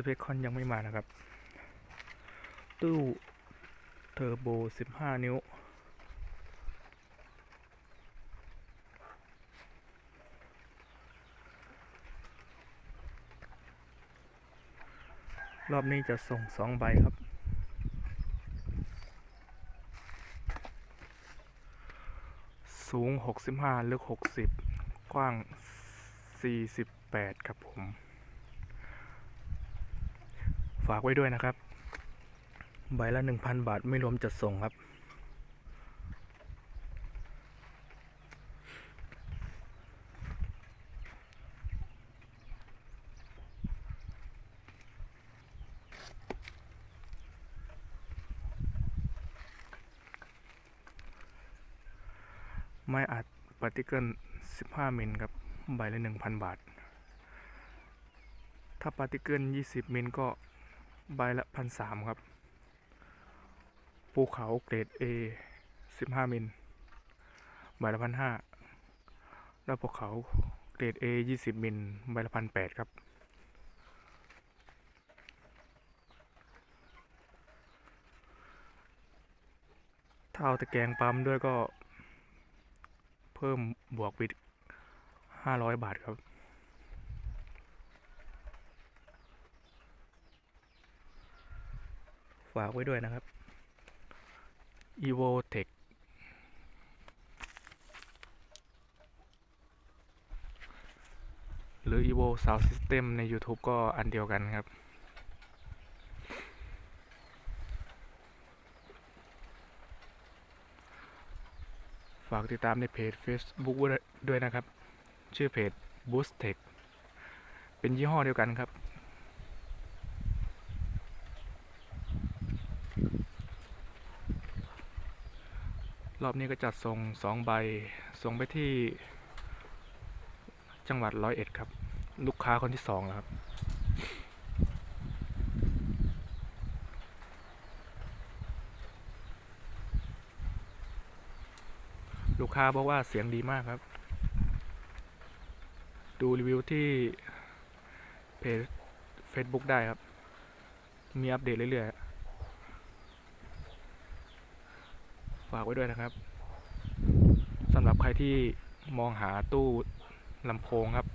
สเปคคอนยังไม่มานะครับ ตู้เทอร์โบ 15 นิ้ว รอบนี้จะส่งสองใบครับ สูง 65 ลึก 60 กว้าง 48 ครับผม ฝากไว้ด้วยนะครับ ใบละ1,000บาทไม่รวมจัดส่งครับ ไม้อัดปาร์ติเกิล15 มิลครับ ใบละ 1,000 บาท ถ้าปาร์ติเกิล20 มิลก็ ใบละ1,300ครับ ภูเขาเกรด A 15มิล ใบละ1,500แล้วภูเขาเกรด A 20มิล ใบละ1,800ครับ ถ้าเอาตะแกรงปั๊มด้วยก็ เพิ่มบวกบิดห้าร้อยบาทครับ ฝากไว้ด้วยนะครับ evo tech หรือ evo sound system ใน YouTube ก็อันเดียวกันครับ ฝากติดตามในเพจ Facebook ด้วยนะครับ ชื่อเพจ Boost Tech เป็นยี่ห้อเดียวกันครับ รอบนี้ก็จัดส่งสองใบ ส่งไปที่จังหวัดร้อยเอ็ดครับ ลูกค้าคนที่สองแล้วครับ ลูกค้าบอกว่าเสียงดีมากครับ ดูรีวิวที่เพจ Facebook ได้ครับ มีอัปเดตเรื่อยๆ ฝากไว้ด้วยนะครับสำหรับใครที่มองหาตู้ลำโพงครับ